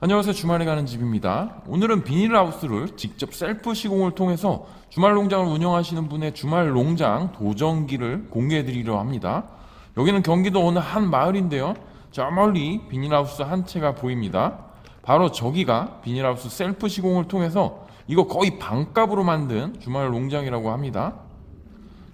안녕하세요. 주말에 가는 집입니다. 오늘은 비닐하우스를 직접 셀프 시공을 통해서 주말 농장을 운영하시는 분의 주말 농장 도전기를 공개해 드리려 합니다. 여기는 경기도 어느 한 마을인데요. 저 멀리 비닐하우스 한 채가 보입니다. 바로 저기가 비닐하우스 셀프 시공을 통해서 이거 거의 반값으로 만든 주말 농장이라고 합니다.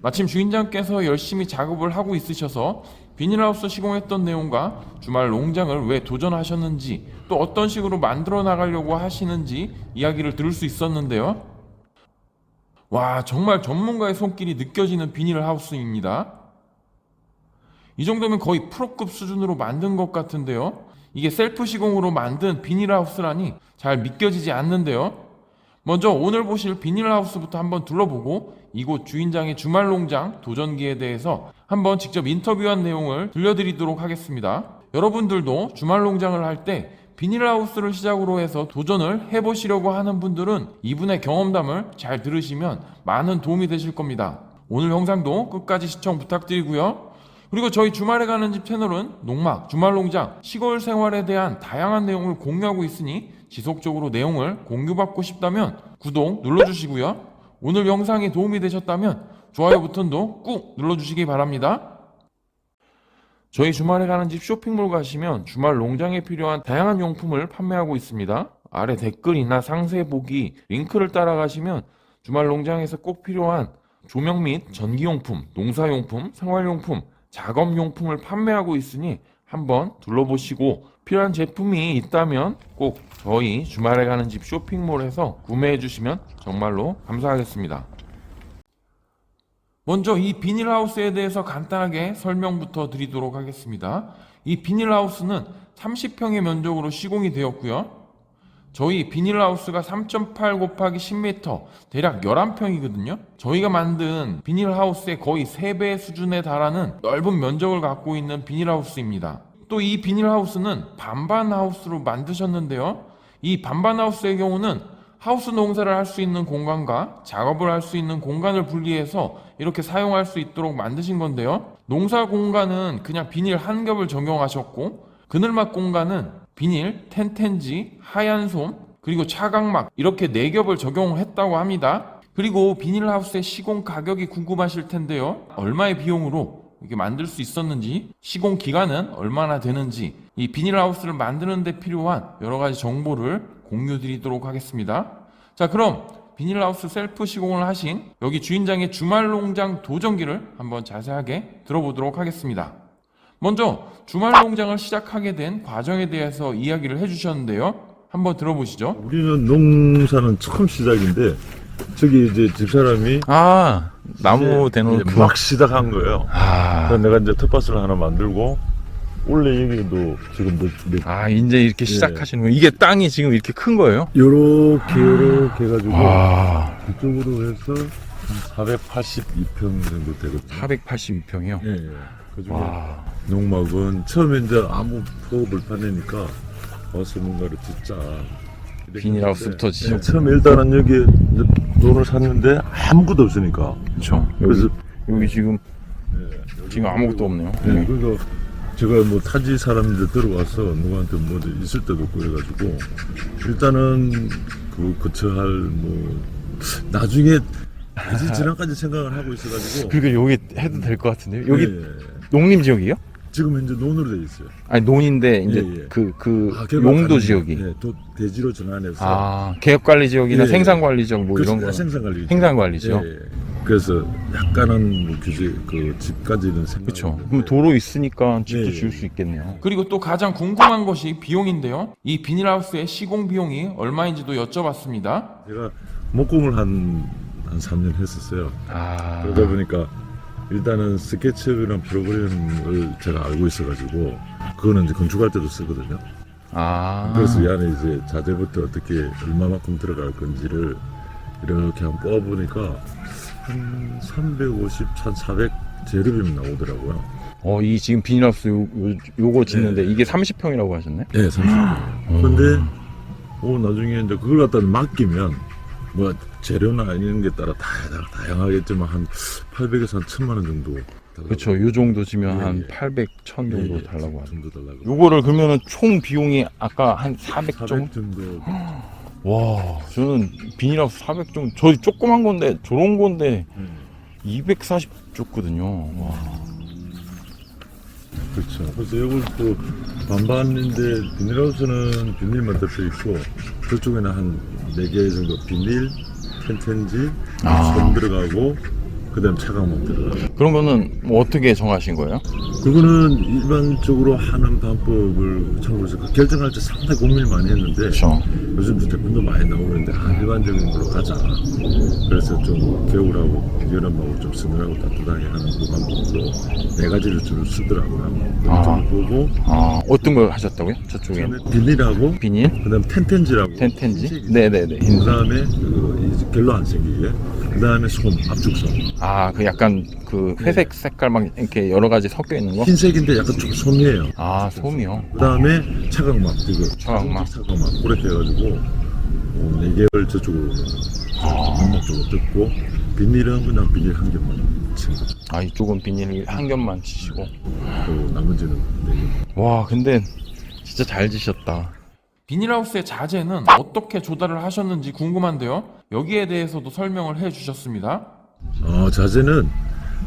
마침 주인장께서 열심히 작업을 하고 있으셔서 비닐하우스 시공했던 내용과 주말 농장을 왜 도전하셨는지 또 어떤 식으로 만들어 나가려고 하시는지 이야기를 들을 수 있었는데요. 와, 정말 전문가의 손길이 느껴지는 비닐하우스입니다. 이 정도면 거의 프로급 수준으로 만든 것 같은데요. 이게 셀프 시공으로 만든 비닐하우스라니 잘 믿겨지지 않는데요. 먼저 오늘 보실 비닐하우스부터 한번 둘러보고 이곳 주인장의 주말 농장 도전기에 대해서 한번 직접 인터뷰한 내용을 들려드리도록 하겠습니다. 여러분들도 주말 농장을 할 때 비닐하우스를 시작으로 해서 도전을 해보시려고 하는 분들은 이분의 경험담을 잘 들으시면 많은 도움이 되실 겁니다. 오늘 영상도 끝까지 시청 부탁드리고요. 그리고 저희 주말에 가는 집 채널은 농막, 주말농장, 시골 생활에 대한 다양한 내용을 공유하고 있으니 지속적으로 내용을 공유받고 싶다면 구독 눌러주시고요. 오늘 영상이 도움이 되셨다면 좋아요 버튼도 꾹 눌러주시기 바랍니다. 저희 주말에 가는 집 쇼핑몰 가시면 주말 농장에 필요한 다양한 용품을 판매하고 있습니다. 아래 댓글이나 상세 보기 링크를 따라가시면 주말 농장에서 꼭 필요한 조명 및 전기용품, 농사용품, 생활용품, 작업용품을 판매하고 있으니 한번 둘러보시고 필요한 제품이 있다면 꼭 저희 주말에 가는 집 쇼핑몰에서 구매해 주시면 정말로 감사하겠습니다. 먼저 이 비닐하우스에 대해서 간단하게 설명부터 드리도록 하겠습니다. 이 비닐하우스는 30평의 면적으로 시공이 되었고요. 저희 비닐하우스가 3.8 곱하기 10m, 대략 11평이거든요. 저희가 만든 비닐하우스의 거의 3배 수준에 달하는 넓은 면적을 갖고 있는 비닐하우스입니다. 또 이 비닐하우스는 반반하우스로 만드셨는데요. 이 반반하우스의 경우는 하우스 농사를 할 수 있는 공간과 작업을 할 수 있는 공간을 분리해서 이렇게 사용할 수 있도록 만드신 건데요. 농사 공간은 그냥 비닐 한 겹을 적용하셨고 그늘막 공간은 비닐, 텐텐지, 하얀 솜, 그리고 차각막 이렇게 네 겹을 적용했다고 합니다. 그리고 비닐하우스의 시공 가격이 궁금하실 텐데요. 얼마의 비용으로 이렇게 만들 수 있었는지, 시공 기간은 얼마나 되는지, 이 비닐하우스를 만드는 데 필요한 여러 가지 정보를 공유 드리도록 하겠습니다. 자, 그럼 비닐하우스 셀프 시공을 하신 여기 주인장의 주말 농장 도전기를 한번 자세하게 들어보도록 하겠습니다. 먼저 주말 농장을 시작하게 된 과정에 대해서 이야기를 해주셨는데요. 한번 들어보시죠. 우리는 농사는 처음 시작인데 저기 이제 집사람이 아 나무 대놓고 이제 막 시작한 거예요. 아, 그래서 내가 이제 텃밭을 하나 만들고 원래 여기도 지금 몇, 몇 아 이제 이렇게 시작하시는 거예요 이게 땅이 지금 이렇게 큰 거예요? 요렇게 요렇게 해가지고 와 이쪽으로 해서 한 482평 정도 되거든요. 482평이요? 예, 예. 그중에 와 농막은 처음에 이제 아무 포 불판이니까 와서 뭔가를 짓자. 비닐하우스부터 지금. 예, 처음에 일단은 여기 돈을 샀는데 아무것도 없으니까. 그렇죠 여기, 그래서 여기 지금 예, 여기 지금 아무것도 없네요 네, 그래서 제가 뭐 타지 사람들 들어와서 누구한테 뭐 있을 때도 없고 그래가지고 일단은 그 거처할 뭐 나중에 아직 지난까지 생각을 하고 있어가지고 그리고 여기 해도 될 것 같은데요? 여기 예, 농림 지역이에요? 지금 현재 논으로 돼 있어요. 아니 논인데 이제 예, 예. 그 그 아, 개발 용도 가능- 지역이 예, 도, 대지로 전환해서 아 개업관리 지역이나 예, 예. 생산관리 지역 뭐그 이런 거 생산관리 생산관리 지역 예, 예. 그래서 약간은 뭐 규제 그 집까지는 생각. 그렇죠 그럼 도로 있으니까 집도 예, 예. 지을 수 있겠네요 그리고 또 가장 궁금한 것이 비용인데요. 이 비닐하우스의 시공 비용이 얼마인지도 여쭤봤습니다. 제가 목공을 한 한 3년 했었어요. 아 그러다 보니까 일단은 스케치업이랑 프로그램을 제가 알고 있어가지고 그거는 이제 건축할 때도 쓰거든요. 아 그래서 이 안에 이제 자재부터 어떻게 얼마만큼 들어갈 건지를 이렇게 한번 뽑아보니까 한 350, 1400 재료비면 나오더라고요. 어, 이 지금 비닐하우스 요, 요, 요 거 짓는데 네. 이게 30평이라고 하셨네? 네, 30평. 근데 오 나중에 이제 그걸 갖다 맡기면 뭐 재료나 이런 게 따라 다 다양하겠지만 한 800에서 한 1000만 원 정도 그렇죠. 요 정도 지면 예, 한 예. 800, 1000 정도 예, 달라고 하죠. 정도 달라고. 요거를 그러면은 총 비용이 아까 한 400 정도? 400 정도. 와, 저는 비닐하우스 400 정도. 저희 조그만 건데 저런 건데 음. 240 줬거든요. 와. 그렇죠. 그래서 이것도 반반인데 비닐하우스는 비닐만 덮여 있고 저쪽에는 한 4개 정도 비닐, 텐텐지, 아. 손 들어가고 그다음 차광목 들어가고 그런 거는 뭐 어떻게 정하신 거예요? 그거는 일반적으로 하는 방법을 참고해서 그 결정할 때 상당히 고민을 많이 했는데 그렇죠. 요즘 제품도 많이 나오는데 아, 일반적인 걸로 가자. 그래서 좀 겨울하고 여름하고 좀 서늘하고 따뜻하게 하는 그 방법으로 네 가지를 주로 쓰더라고요. 아. 그걸 보고 아, 어떤 걸 하셨다고요? 저쪽에 비닐하고 비닐, 그다음 텐텐지라고 텐텐지. 네, 네, 네. 그다음에 그 이- 결로 안 생기게 그 다음에 솜 압축솜 아, 그 약간 그 회색 색깔 막 이렇게 여러 가지 섞여 있는 거? 흰색인데 약간 좀 솜이에요. 아, 솜이요. 그 다음에 차광막 이거 차광막. 차광막 그렇게 해가지고 어, 네 개를 저쪽으로 아, 쪽으로 뜯고 비닐은 그냥 비닐 한 개만 치는 거죠. 아 이쪽은 비닐 한 겹만 치시고. 그리고 나머지는 네 개. 와, 근데 진짜 잘 지셨다. 비닐하우스의 자재는 어떻게 조달을 하셨는지 궁금한데요. 여기에 대해서도 설명을 해 주셨습니다. 어, 자재는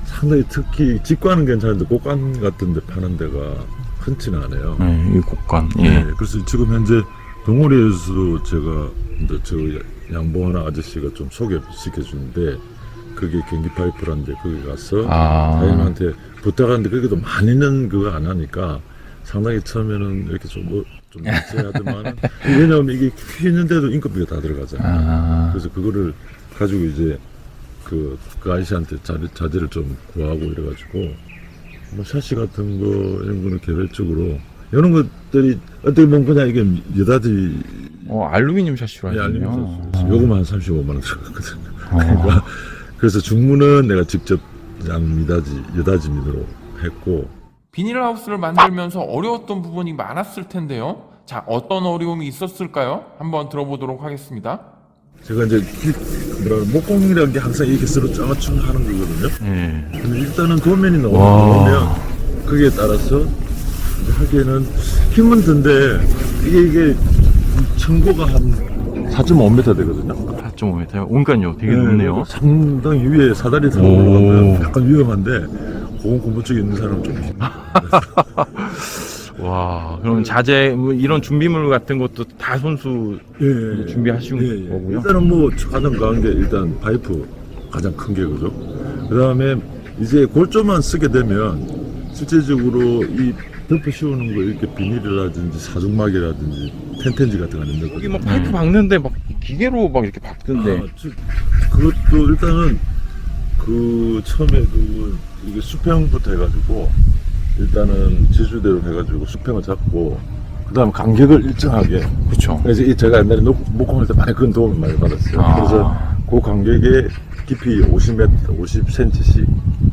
상당히 특히 직관은 괜찮은데 곡관 같은 데 파는 데가 흔치는 않아요. 네, 이 곡관. 예. 네, 그래서 지금 현재 동호리에서도 제가 이제 저 양봉하는 아저씨가 좀 소개시켜 주는데 그게 경기 파이프란데 거기 가서 아, 자연한테 부탁하는데 그게도 많이는 그거 안 하니까 상당히 처음에는 이렇게 좀 뭐, 좀 해야지만 왜냐하면 이게 휘는데도 인건비가 다 들어가잖아요. 아, 그래서 그거를 가지고 이제 그, 그 아저씨한테 자재, 자재를 좀 구하고 이래가지고 뭐 샤시 같은 거 이런 거는 개별적으로 이런 것들이 어떻게 보면 그냥 이게 여다지 어, 알루미늄 샤시로 예, 하시네요. 알루미늄 샤시. 요거만 한 35만 원 들어갔거든. 어. 그러니까 그래서 중무는 내가 직접 양 미다지 여다지 미드로 했고 비닐하우스를 만들면서 어려웠던 부분이 많았을 텐데요. 자, 어떤 어려움이 있었을까요? 한번 들어보도록 하겠습니다. 제가 이제 이- 뭐라 목공이라는 게 항상 이렇게 서로 짜맞춤 하는 거거든요. 예. 근데 일단은 도면이 와. 나오면 거기에 따라서 이제 하기에는 힘은 든데 이게 이게 청고가 한 4.5m 되거든요. 4.5m. 온간요. 되게 높네요. 상당히 위에 사다리 타고 오. 올라가면 약간 위험한데 고공 공부 쪽에 있는 사람은 좀 힘. 와, 그럼 자재 뭐 이런 준비물 같은 것도 다 손수 예, 예. 준비하신 거고요? 일단은 뭐 가장 강한 게 일단 파이프 가장 큰 게 그죠. 그 다음에 이제 골조만 쓰게 되면 실제적으로 이 덮어 씌우는 거 이렇게 비닐이라든지 사중막이라든지 텐텐지 같은 거 있는 여기 막 파이프 박는데 막 기계로 막 이렇게 박던데. 아, 저- 그것도 일단은 그 처음에 그 이게 수평부터 해가지고 일단은 지주대로 해가지고 수평을 잡고 그 다음 간격을 일정하게 그렇죠. 그래서 이 제가 옛날에 녹- 목공할 때 많이 그런 도움을 많이 받았어요. 아. 그래서 그 간격에 깊이 50m, 50cm씩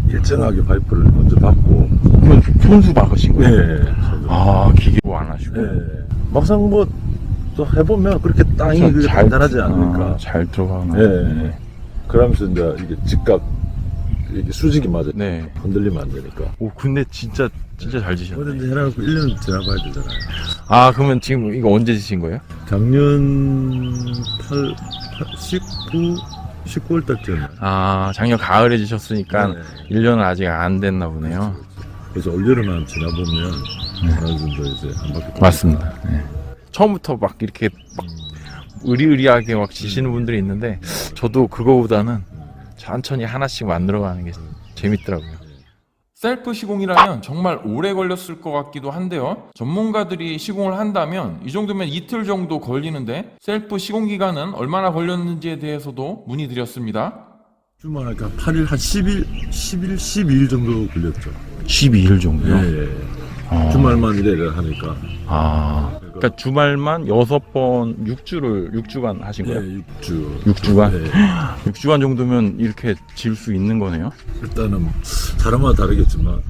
일정하게 파이프를 먼저 받고 그러면 손수 박으신 네. 거예요? 아, 기계로 안 하시고. 네. 막상 뭐 또 해보면 그렇게 땅이 그렇게 단단하지 않으니까 아, 잘 들어가나. 네. 그러면서 이제 이게 직각 이게 수직이 맞아 네. 흔들리면 안 되니까 오, 근데 진짜 진짜 잘 지셨네. 뭐든지 해놔갖고 1년 지나봐야 되잖아요 아, 그러면 지금 이거 언제 지신 거예요? 작년 8, 19 19월 달쯤에 아, 작년 가을에 지셨으니까 네. 1년은 아직 안 됐나 보네요. 그래서 올여름만 지나보면 어느 정도 이제 한 바퀴 맞습니다. 네. 처음부터 막 이렇게 막 의리의리하게 막 지시는 분들이 있는데 저도 그거보다는 천천히 하나씩 만들어가는 게 재밌더라고요. 셀프 시공이라면 정말 오래 걸렸을 것 같기도 한데요. 전문가들이 시공을 한다면 이 정도면 이틀 정도 걸리는데 셀프 시공 기간은 얼마나 걸렸는지에 대해서도 문의드렸습니다. 주말 한 8일 한 10일 10일 12일 정도 걸렸죠 12일 정도요? 예, 예. 아, 주말만 일을 하니까 아, 그러니까 주말만 여섯 번 6주를 6주간 하신 예, 거예요? 6주 6주간? 예. 6주간 정도면 이렇게 질수 있는 거네요? 일단은 사람마다 다르겠지만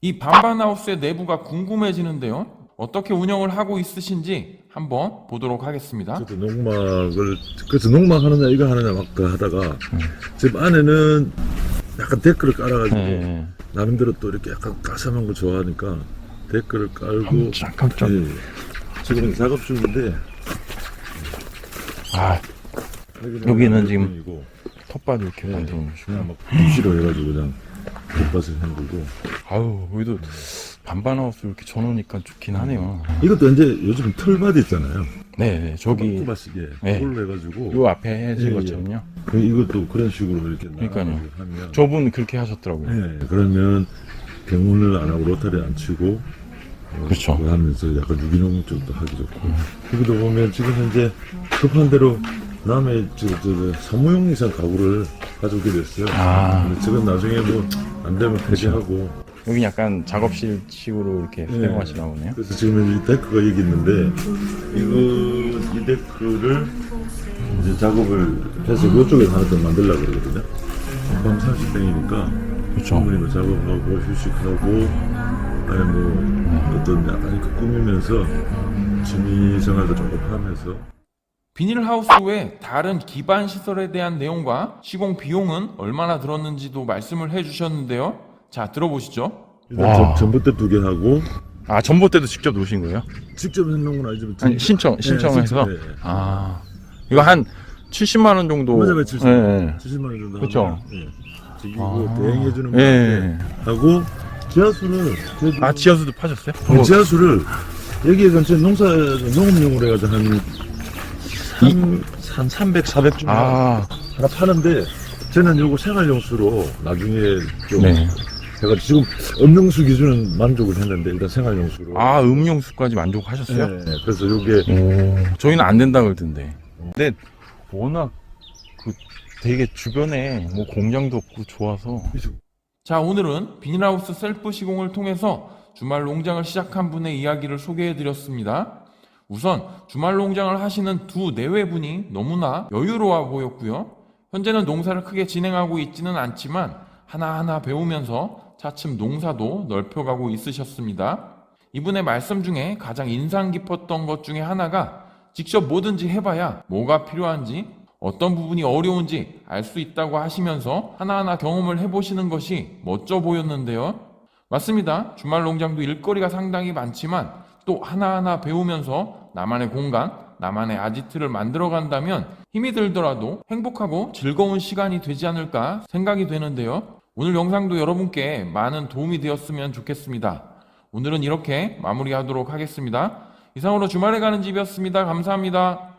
이 반반하우스의 내부가 궁금해지는데요. 어떻게 운영을 하고 있으신지 한번 보도록 하겠습니다. 저도 농막을 그래서 농막 하느냐 이거 하느냐 막그 하다가 집 안에는 약간 데크를 깔아가지고 네. 나름대로 또 이렇게 약간 까삼한 거 좋아하니까 댓글을 깔고 깜짝 깜짝. 예. 지금 작업 중인데 아 여기는 지금 이고 텃밭 이렇게 예. 만들어 놓으시고. 그냥 막 부시로 해가지고 그냥 텃밭을 헹구고 아유 여기도 반반하우스 이렇게 쳐놓으니까 좋긴 하네요. 이것도 이제 요즘 털밭 있잖아요. 네, 네 저기 네. 그걸로 해가지고 요 앞에 해진 예, 예. 것처럼요. 그 이것도 그런 식으로 이렇게 그러니까요. 나가지고 하면 저분 그렇게 하셨더라고요. 네, 그러면 병원을 안 하고 로타리 안 치고 어, 그렇죠. 하면서 약간 유기농 쪽도 하기 좋고 여기도 보면 지금 현재 급한 대로 남의 저, 저, 저 사무용 이상 가구를 가져오게 됐어요. 아. 근데 저건 나중에 뭐 안 되면 폐지하고 여기 약간 작업실 식으로 이렇게 네. 사용하시나 보네요. 그래서 지금 이 데크가 여기 있는데 이거 이 데크를 이제 작업을 해서 이쪽에 하나 더 만들려고 그러거든요. 밤 30땡이니까 그렇죠. 충분히 작업하고 휴식하고 아니 뭐 어떤 약간 이렇게 꾸미면서 취미 생활도 조금 하면서 비닐하우스 외 다른 기반 시설에 대한 내용과 시공 비용은 얼마나 들었는지도 말씀을 해주셨는데요. 자, 들어보시죠. 일단 와. 전- 전봇대 두 개 하고 아 전봇대도 직접 놓으신 거예요? 직접 해놓은 건 아니지만 아니 신청 네, 신청해서. 신청, 네. 아 이거 한 70만 원 정도. 맞아요, 70만 예, 예. 70만 원 정도 그쵸. 하면 예. 저기 아. 그 대행해 주는 예. 분한테 하고 지하수를 저기 아 지하수도 파셨어요? 그 지하수를 여기 근처 농사 농업용으로 해가지고 한, 한, 한 300, 400 정도 아 하나 파는데 저는 요거 생활용수로 나중에 좀 네. 해가지고 지금 음능수 기준은 만족을 했는데 일단 생활용수로 아 음용수까지 만족하셨어요? 네, 그래서 요게 오, 저희는 안 된다 그러던데. 근데 워낙 그 되게 주변에 뭐 공장도 없고 좋아서 자, 오늘은 비닐하우스 셀프 시공을 통해서 주말 농장을 시작한 분의 이야기를 소개해 드렸습니다. 우선 주말 농장을 하시는 두 내외분이 너무나 여유로워 보였고요. 현재는 농사를 크게 진행하고 있지는 않지만 하나하나 배우면서 차츰 농사도 넓혀가고 있으셨습니다. 이분의 말씀 중에 가장 인상 깊었던 것 중에 하나가 직접 뭐든지 해봐야 뭐가 필요한지 어떤 부분이 어려운지 알 수 있다고 하시면서 하나하나 경험을 해보시는 것이 멋져 보였는데요. 맞습니다. 주말 농장도 일거리가 상당히 많지만 또 하나하나 배우면서 나만의 공간, 나만의 아지트를 만들어 간다면 힘이 들더라도 행복하고 즐거운 시간이 되지 않을까 생각이 되는데요. 오늘 영상도 여러분께 많은 도움이 되었으면 좋겠습니다. 오늘은 이렇게 마무리하도록 하겠습니다. 이상으로 주말에 가는 집이었습니다. 감사합니다.